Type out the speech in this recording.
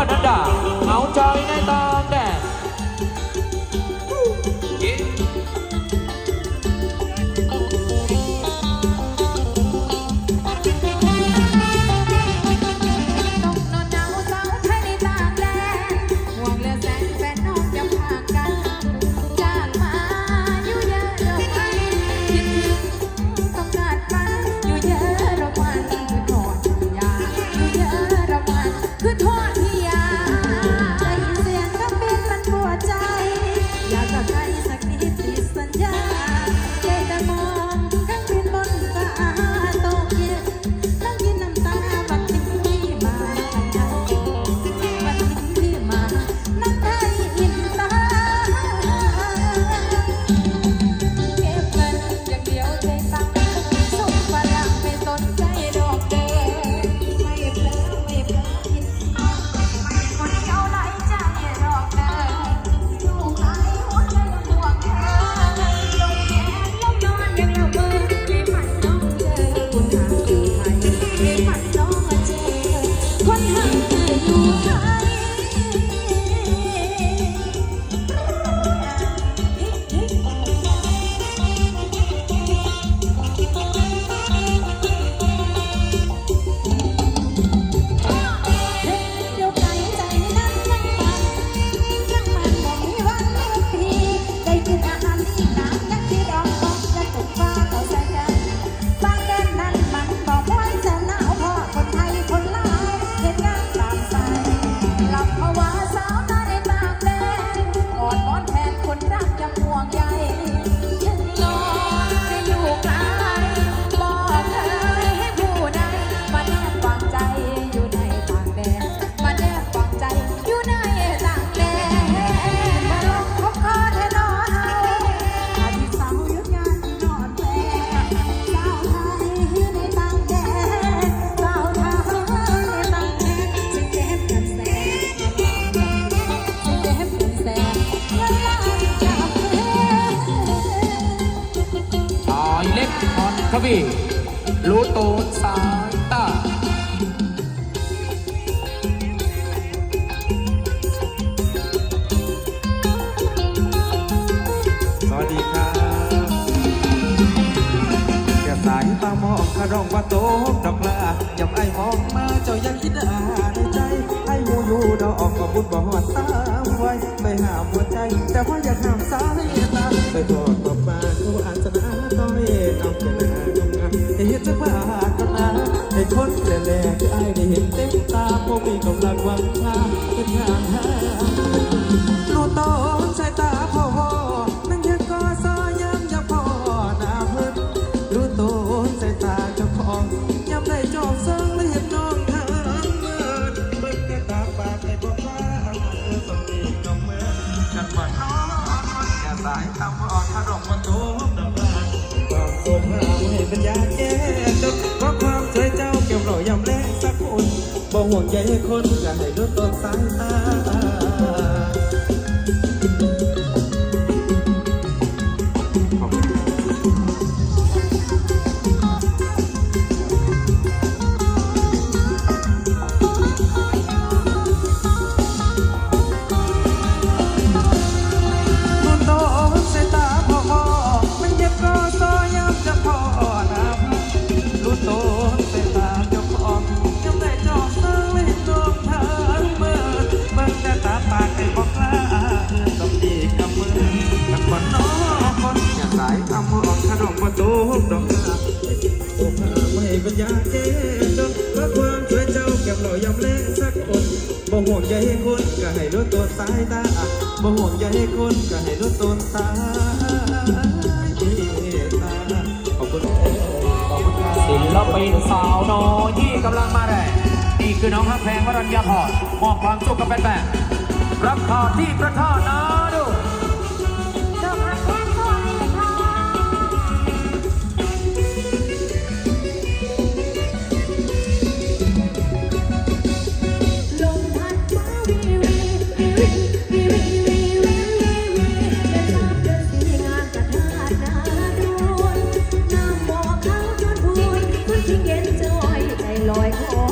அம்மாடா ทวีลูโตซายตาสวัสดีครับแก่สายตามองขรองว่าโต ปัญญาแก้จนเพราะความเคยเจ้าเก็บรอยยำแรงสักคนบ่ห่วงใยคนอยากให้ลดต้นสายตา ให้คนก็ให้รู้ตัวสายตาบ่ห่วงใยให้คนก็ให้รู้ตัวสายตาขอบคุณขอบคุณครัศิลปินสาวน้อยี่กำลังมาแรงนี่คือน้องฮักแพงวรัญญาพรมอบความสุขกับแฟนๆรับข่าที่พระธาน้นา ลอยคอ